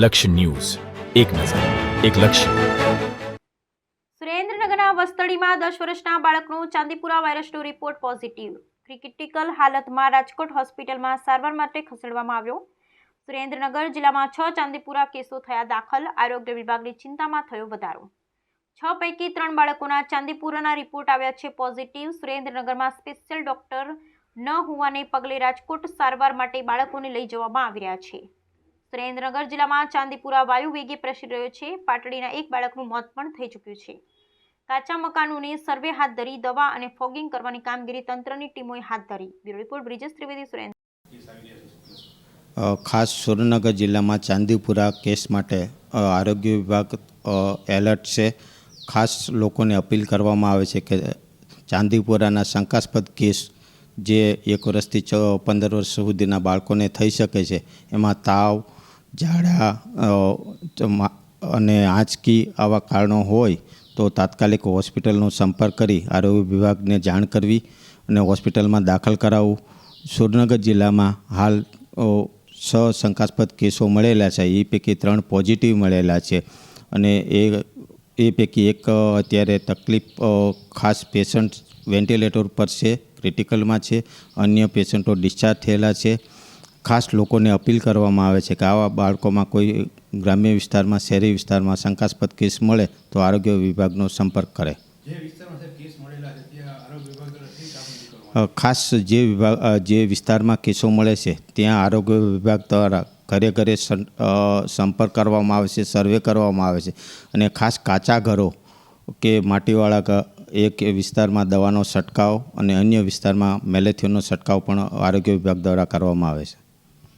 લક્ષ્ય ન્યૂઝ. એક નજર, એક લક્ષ્ય. સુરેન્દ્રનગરના વસ્તડીમાં દસ વર્ષના બાળકનો ચાંદીપુરા વાયરસનો રિપોર્ટ પોઝિટિવ. ક્રિટિકલ હાલતમાં રાજકોટ હોસ્પિટલમાં સારવાર માટે ખસેડવામાં આવ્યો. સુરેન્દ્રનગર જિલ્લામાં છ ચાંદીપુરા કેસો થયા દાખલ. આરોગ્ય વિભાગની ચિંતામાં થયો વધારો. છ પૈકી ત્રણ બાળકોના ચાંદીપુરાના રિપોર્ટ આવ્યા છે પોઝિટિવ. સુરેન્દ્રનગરમાં સ્પેશિયલ ડોક્ટર ન હોવાને પગલે રાજકોટ સારવાર માટે બાળકોને લઈ જવામાં આવી રહ્યા છે. સુરેન્દ્રનગર જિલ્લામાં ચાંદીપુરા વાયુ વેગે પ્રસરી રહ્યો છે. પાટડીના એક બાળકનું મોત પણ થઈ ચૂક્યું છે. કાચા મકાનોને સર્વે હાથ ધરી, દવા અને ફોગિંગ કરવાની કામગીરી તંત્રની ટીમોએ હાથ ધરી. Bureau report, Brijesh Trivedi, Surendra. ખાસ સુરેન્દ્રનગર જિલ્લામાં ચાંદીપુરા કેસ માટે આરોગ્ય વિભાગ એલર્ટ છે. ખાસ લોકોને અપીલ કરવામાં આવે છે કે ચાંદીપુરાના શંકાસ્પદ કેસ જે એક વર્ષથી પંદર વર્ષ સુધીના બાળકોને થઈ શકે છે, એમાં તાવ ઝાડા અને આંચકી આવા કારણો હોય તો તાત્કાલિક હોસ્પિટલનો સંપર્ક કરી આરોગ્ય વિભાગને જાણ કરવી અને હોસ્પિટલમાં દાખલ કરાવવું. સુરનગર જિલ્લામાં હાલ છ શંકાસ્પદ કેસો મળેલા છે. એ પૈકી ત્રણ પોઝિટિવ મળેલા છે અને એ એ પૈકી એક અત્યારે તકલીફ ખાસ પેશન્ટ વેન્ટિલેટર પર છે, ક્રિટિકલમાં છે. અન્ય પેશન્ટો ડિસ્ચાર્જ થયેલા છે. ખાસ લોકોને અપીલ કરવામાં આવે છે કે આવા બાળકોમાં કોઈ ગ્રામ્ય વિસ્તારમાં શહેરી વિસ્તારમાં શંકાસ્પદ કેસ મળે તો આરોગ્ય વિભાગનો સંપર્ક કરે. ખાસ જે વિભાગ જે વિસ્તારમાં કેસો મળે છે ત્યાં આરોગ્ય વિભાગ દ્વારા ઘરે ઘરે સંપર્ક કરવામાં આવે છે સર્વે કરવામાં આવે છે અને ખાસ કાચા ઘરો કે માટીવાળા એક વિસ્તારમાં દવાનો છંટકાવ અને અન્ય વિસ્તારમાં મેલેથિયનનો છંટકાવ પણ આરોગ્ય વિભાગ દ્વારા કરવામાં આવે છે.